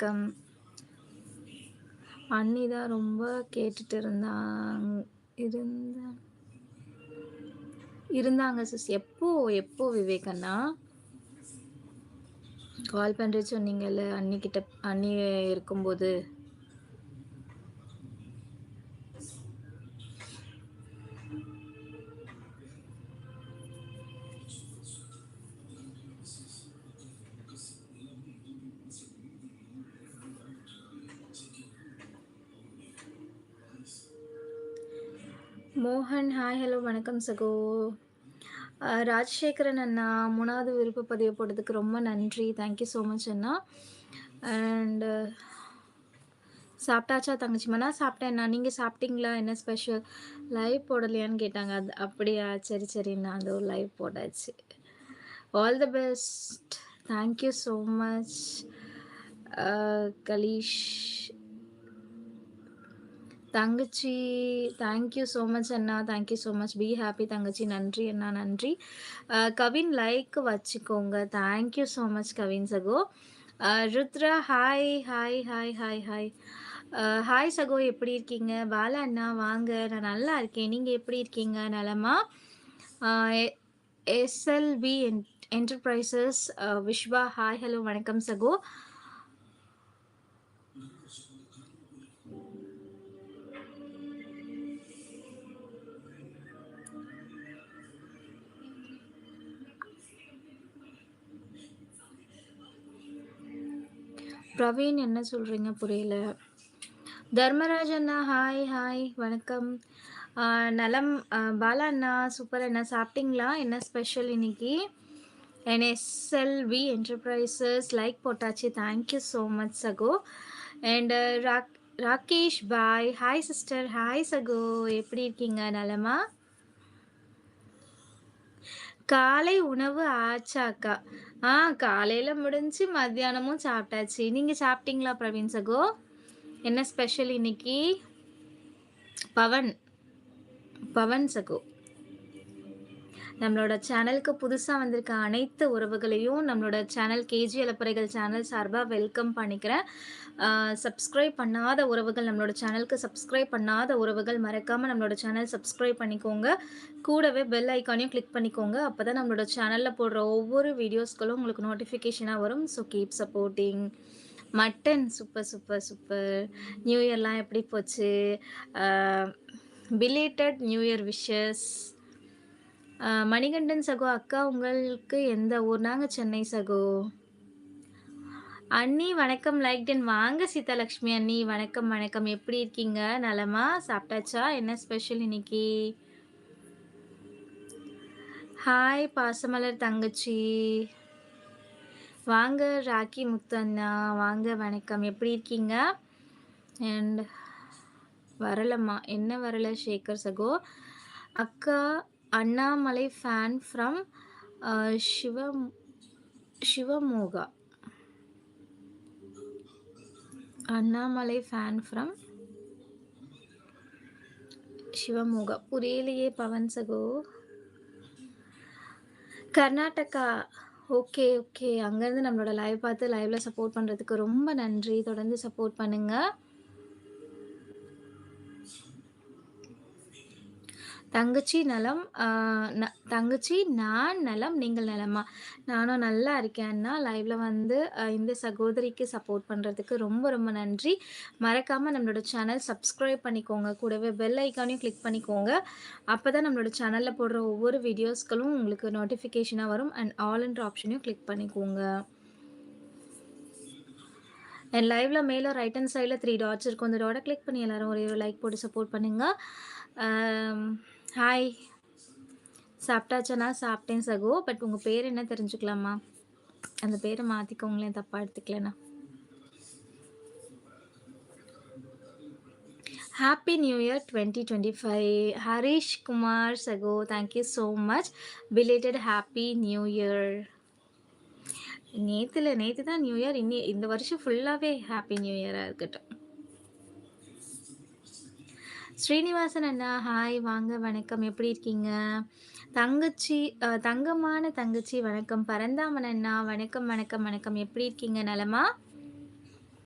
வணக்கம். அண்ணி தான் ரொம்ப கேட்டுட்டு இருந்தாங்க இருந்த இருந்தாங்க சிஸ். எப்போ எப்போ விவேக் அண்ணா கால் பண்ணுறது சொன்னீங்கல்ல அண்ணிக்கிட்ட அண்ணி இருக்கும்போது. மோகன் ஹாய் ஹலோ வணக்கம் சகோ. ராஜசேகரன் அண்ணா மூணாவது விருப்ப பதிவு போட்டதுக்கு ரொம்ப நன்றி. தேங்க்யூ ஸோ மச் அண்ணா. அண்டு சாப்பிட்டாச்சா தங்கச்சிமாண்ணா சாப்பிட்டேண்ணா நீங்கள் சாப்பிட்டீங்களா? என்ன ஸ்பெஷல் லைவ் போடலையான்னு கேட்டாங்க. அது அப்படியா? சரி சரிண்ணா அது ஒரு லைவ் போட்டாச்சு all the best thank you so much Kaleesh. தங்கச்சி thank you so much Anna. Thank you so much be happy தங்கச்சி. நன்றி அண்ணா. நன்றி. கவின் லைக் வச்சுக்கோங்க. Thank you so much Kavin சகோ. Rudra hi hi hi hi hi hi சகோ. எப்படி இருக்கீங்க? பாலா அண்ணா வாங்க. நான் நல்லா இருக்கேன். நீங்கள் எப்படி இருக்கீங்க? நலமா? என் என்டர்பிரைசஸ் விஷ்வா ஹாய் ஹலோ வணக்கம் சகோ. பிரவீன் என்ன சொல்கிறீங்க புரியல. தர்மராஜண்ணா ஹாய் ஹாய் வணக்கம். நலம் பாலா அண்ணா சூப்பர் அண்ணா சாப்பிட்டீங்களா? என்ன ஸ்பெஷல் இன்னைக்கு? என்எஸ்எல்வி என்டர்பிரைசஸ் லைக் போட்டாச்சு. தேங்க்யூ ஸோ மச் சகோ. அண்ட் ராக் ராகேஷ் பாய் ஹாய் சிஸ்டர் ஹாய் சகோ. எப்படி இருக்கீங்க? நலமா? காலை உணவு ஆச்சாக்கா? ஆ காலையில் முடிஞ்சு மத்தியானமும் சாப்பிட்டாச்சு. நீங்கள் சாப்பிட்டீங்களா பிரவீன் சகோ? என்ன ஸ்பெஷல் இன்னைக்கு? பவன். பவன் சகோ. நம்மளோட சேனலுக்கு புதுசாக வந்திருக்க அனைத்து உறவுகளையும் நம்மளோட சேனல் கேஜி அலப்பறைகள் சேனல் சார்பாக வெல்கம் பண்ணிக்கிறேன். சப்ஸ்கிரைப் பண்ணாத உறவுகள் நம்மளோட சேனலுக்கு சப்ஸ்கிரைப் பண்ணாத உறவுகள் மறக்காமல் நம்மளோட சேனல் சப்ஸ்கிரைப் பண்ணிக்கோங்க. கூடவே பெல் ஐக்கானையும் கிளிக் பண்ணிக்கோங்க. அப்போ தான் நம்மளோட சேனலில் போடுற ஒவ்வொரு வீடியோஸ்களும் உங்களுக்கு நோட்டிஃபிகேஷனாக வரும். So keep supporting mutton super super super new இயர்லாம் எப்படி போச்சு? Belated new year wishes Manikandan சகோ அக்கா உங்களுக்கு எந்த ஊர்? நாங்கள் சென்னை சகோ. அண்ணி வணக்கம். லைக் டென் வாங்க சீதாலட்சுமி அண்ணி. வணக்கம் வணக்கம். எப்படி இருக்கீங்க? நலமா? சாப்பிட்டாச்சா? என்ன ஸ்பெஷல் இன்னைக்கு? ஹாய் பாசமலர் தங்கச்சி. வாங்க ராக்கி முத்து அண்ணா வாங்க வணக்கம். எப்படி இருக்கீங்க? அண்ட் வரலம்மா. என்ன வரல சேகர் சகோ? அக்கா Annamalai fan from Shiva Shivamogga. Annamalai fan from Shivamogga. புரியலையே பவன் சகோ. கர்நாடகா. Okay okay. அங்கேருந்து நம்மளோட லைவ் பார்த்து லைவில் சப்போர்ட் பண்ணுறதுக்கு ரொம்ப நன்றி. தொடர்ந்து சப்போர்ட் பண்ணுங்கள் தங்கச்சி நலம் ந- தங்கச்சி நான் நலம் நீங்கள் நலமா? நானும் நல்லா இருக்கேன்னா லைவ்ல வந்து இந்த சகோதரிக்கு சப்போர்ட் பண்ணுறதுக்கு ரொம்ப ரொம்ப நன்றி. மறக்காமல் நம்மளோட சேனல் சப்ஸ்கிரைப் பண்ணிக்கோங்க. கூடவே பெல் ஐக்கானையும் கிளிக் பண்ணிக்கோங்க. அப்போ தான் நம்மளோட சேனலில் போடுற ஒவ்வொரு வீடியோஸ்களும் உங்களுக்கு நோட்டிஃபிகேஷனாக வரும். அண்ட் ஆல் அண்ட் ஆப்ஷனையும் கிளிக் பண்ணிக்கோங்க. என் லைவ்ல மேலே ரைட் ஹேண்ட் சைடில் த்ரீ டாட்ஸ் இருக்கும். அந்த டாட்டை கிளிக் பண்ணி எல்லாரும் ஒரே ஒரு லைக் போட்டு சப்போர்ட் பண்ணுங்க. ஹாய் சாப்பிட்டாச்சா நான் சாப்பிட்டேன் சகோ. பட் உங்கள் பேர் என்ன தெரிஞ்சுக்கலாமா? அந்த பேரை மாற்றிக்கோங்களேன் தப்பாக எடுத்துக்கலண்ணா happy new year twenty twenty five Harish Kumar சகோ thank you so much belated happy new year நேற்றுல நேற்று தான் நியூ இயர் இன்னி இந்த வருஷம் ஃபுல்லாகவே ஹாப்பி நியூ இயராக இருக்கட்டும். ஸ்ரீனிவாசன் அண்ணா ஹாய் வாங்க வணக்கம். எப்படி இருக்கீங்க? தங்கச்சி தங்கமான தங்கச்சி வணக்கம். பரந்தாமன் அண்ணா வணக்கம் வணக்கம் வணக்கம். எப்படி இருக்கீங்க? நலமா?